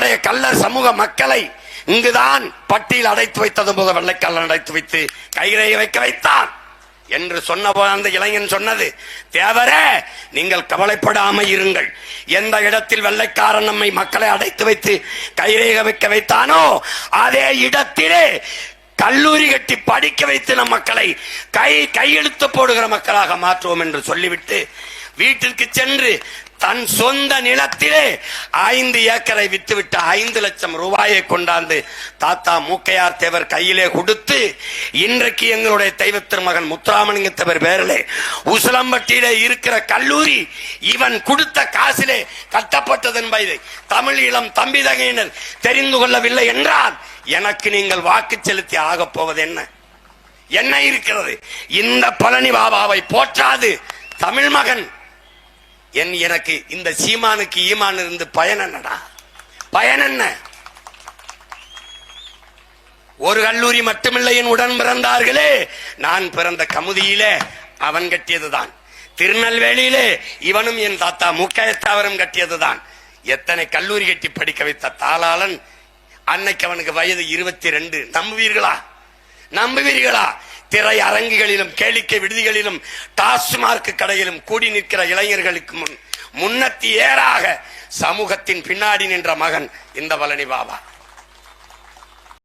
எங்களுடைய கள்ள சமூக மக்களை இங்குதான் பட்டியல் அடைத்து வைத்தது போக வெள்ளைக்கல்லன் அடைத்து வைத்து கைரை வைக்க வைத்தான். என்று சொன்ன அந்த இளைஞன் சொன்னது தேவரே நீங்கள் கவலைப்படாம இருங்கள். எந்த இடத்தில் வெள்ளைக்காரன் நம்மை மக்களை அடைத்து வைத்து கைரேக வைக்க வைத்தானோ அதே இடத்திலே கல்லூரி கட்டி படிக்க வைத்து நம் மக்களை கை கையெழுத்து போடுகிற மக்களாக மாற்றுவோம் என்று சொல்லிவிட்டு வீட்டிற்கு சென்று தன் சொந்த நிலத்திலே ஐந்து ஏக்கரை வித்துவிட்டு ஐந்து லட்சம் ரூபாயை கொண்டாந்து தாத்தா மூக்கையார் தேவர் கையிலே கொடுத்து இன்றைக்கு எங்களுடைய தெய்வ திருமகன் முத்துராமலிங்க தேவர் பேரிலே உசிலம்பட்டியிலே இருக்கிற கல்லூரி இவன் கொடுத்த காசிலே கட்டப்பட்டது என்பதை தமிழ் இளம் தம்பிதகையினர் தெரிந்து கொள்ளவில்லை என்றால் எனக்கு நீங்கள் வாக்கு செலுத்தி ஆகப் போவது என்ன? என்ன இருக்கிறது? இந்த பழனி பாபாவை போற்றாது தமிழ் மகன் என் எனக்கு இந்த சீமானுக்கு ஈமான் இருந்து பயன் என்னடா? பயன் என்ன? ஒரு கல்லூரி மட்டுமில்லை என் உடன் பிறந்தார்களே. நான் பிறந்த கமுதியிலே அவன் கட்டியதுதான். திருநெல்வேலியிலே இவனும் என் தாத்தா முக்கையத்தாவரும் கட்டியதுதான். எத்தனை கல்லூரி கட்டி படிக்க வைத்த தாளாளன் அன்னைக்கு அவனுக்கு வயது இருபத்தி ரெண்டு. நம்புவீர்களா? நம்புவீர்களா? திரை அரங்குகளிலும் கேளிக்கை விடுதிகளிலும் டாஸ்மார்க் கடையிலும் கூடி நிற்கிற இளைஞர்களுக்கு முன் முன்னத்தி ஏறாக சமூகத்தின் பின்னாடி நின்ற மகன் இந்த பழனி பாபா.